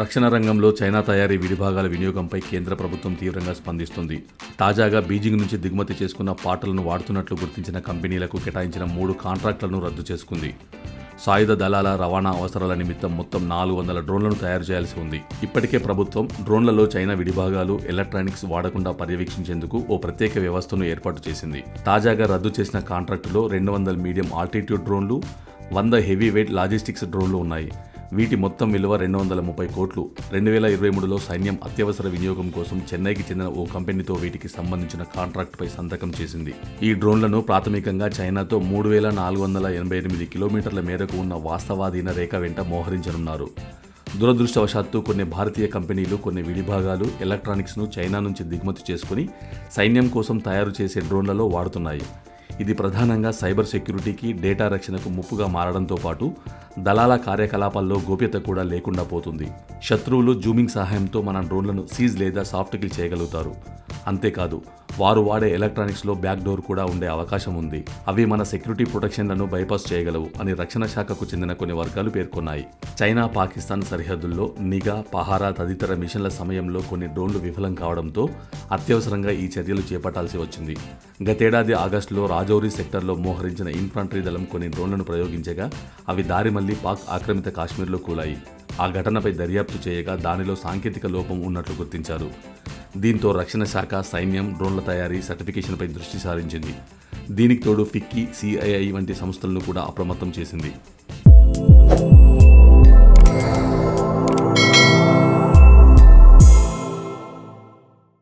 రక్షణ రంగంలో చైనా తయారీ విడిభాగాల వినియోగంపై కేంద్ర ప్రభుత్వం తీవ్రంగా స్పందిస్తుంది. తాజాగా బీజింగ్ నుంచి దిగుమతి చేసుకున్న పాటలను వాడుతున్నట్లు గుర్తించిన కంపెనీలకు కేటాయించిన మూడు కాంట్రాక్టులను రద్దు చేసుకుంది. సాయుధ దళాల రవాణా అవసరాల నిమిత్తం మొత్తం నాలుగు వందల డ్రోన్లను తయారు చేయాల్సి ఉంది. ఇప్పటికే ప్రభుత్వం డ్రోన్లలో చైనా విడిభాగాలు ఎలక్ట్రానిక్స్ వాడకుండా పర్యవేక్షించేందుకు ఓ ప్రత్యేక వ్యవస్థను ఏర్పాటు చేసింది. తాజాగా రద్దు చేసిన కాంట్రాక్టులో రెండు వందల మీడియం ఆల్టిట్యూడ్ డ్రోన్లు వంద హెవీ వెయిట్ లాజిస్టిక్స్ డ్రోన్లు ఉన్నాయి. వీటి మొత్తం విలువ రెండు వందల ముప్పై కోట్లు. రెండు వేల ఇరవై మూడులో సైన్యం అత్యవసర వినియోగం కోసం చెన్నైకి చెందిన ఓ కంపెనీతో వీటికి సంబంధించిన కాంట్రాక్ట్పై సంతకం చేసింది. ఈ డ్రోన్లను ప్రాథమికంగా చైనాతో మూడు వేల నాలుగు వందల ఎనభై ఎనిమిది కిలోమీటర్ల మేరకు ఉన్న వాస్తవాధీన రేఖ వెంట మోహరించనున్నారు. దురదృష్టవశాత్తు కొన్ని భారతీయ కంపెనీలు కొన్ని విడిభాగాలు ఎలక్ట్రానిక్స్ను చైనా నుంచి దిగుమతి చేసుకుని సైన్యం కోసం తయారు చేసే డ్రోన్లలో వాడుతున్నాయి. ఇది ప్రధానంగా సైబర్ సెక్యూరిటీకి డేటా రక్షణకు ముప్పుగా మారడంతో పాటు దళాల కార్యకలాపాల్లో గోప్యత కూడా లేకుండా పోతుంది. శత్రువులు జూమింగ్ సహాయంతో మన డ్రోన్లను సీజ్ లేదా సాఫ్ట్ కిల్ చేయగలుగుతారు. అంతేకాదు వారు వాడే ఎలక్ట్రానిక్స్లో బ్యాక్ డోర్ కూడా ఉండే అవకాశం ఉంది. అవి మన సెక్యూరిటీ ప్రొటెక్షన్లను బైపాస్ చేయగలవు అని రక్షణ శాఖకు చెందిన కొన్ని వర్గాలు పేర్కొన్నాయి. చైనా పాకిస్తాన్ సరిహద్దుల్లో నిఘా పహారా తదితర మిషన్ల సమయంలో కొన్ని డ్రోన్లు విఫలం కావడంతో అత్యవసరంగా ఈ చర్యలు చేపట్టాల్సి వచ్చింది. గతేడాది ఆగస్టులో రాజౌరి సెక్టర్లో మోహరించిన ఇన్ఫంట్రీ దళం కొన్ని డ్రోన్లను ప్రయోగించగా అవి దారి మళ్ళీ పాక్ ఆక్రమిత కాశ్మీర్లో కూలాయి. ఆ ఘటనపై దర్యాప్తు చేయగా దానిలో సాంకేతిక లోపం ఉన్నట్లు గుర్తించారు. దీంతో రక్షణ శాఖ సైన్యం డ్రోన్ల తయారీ సర్టిఫికేషన్పై దృష్టి సారించింది. దీనికి తోడు ఫిక్కీ సిఐఐ వంటి సంస్థలను కూడా అప్రమత్తం చేసింది.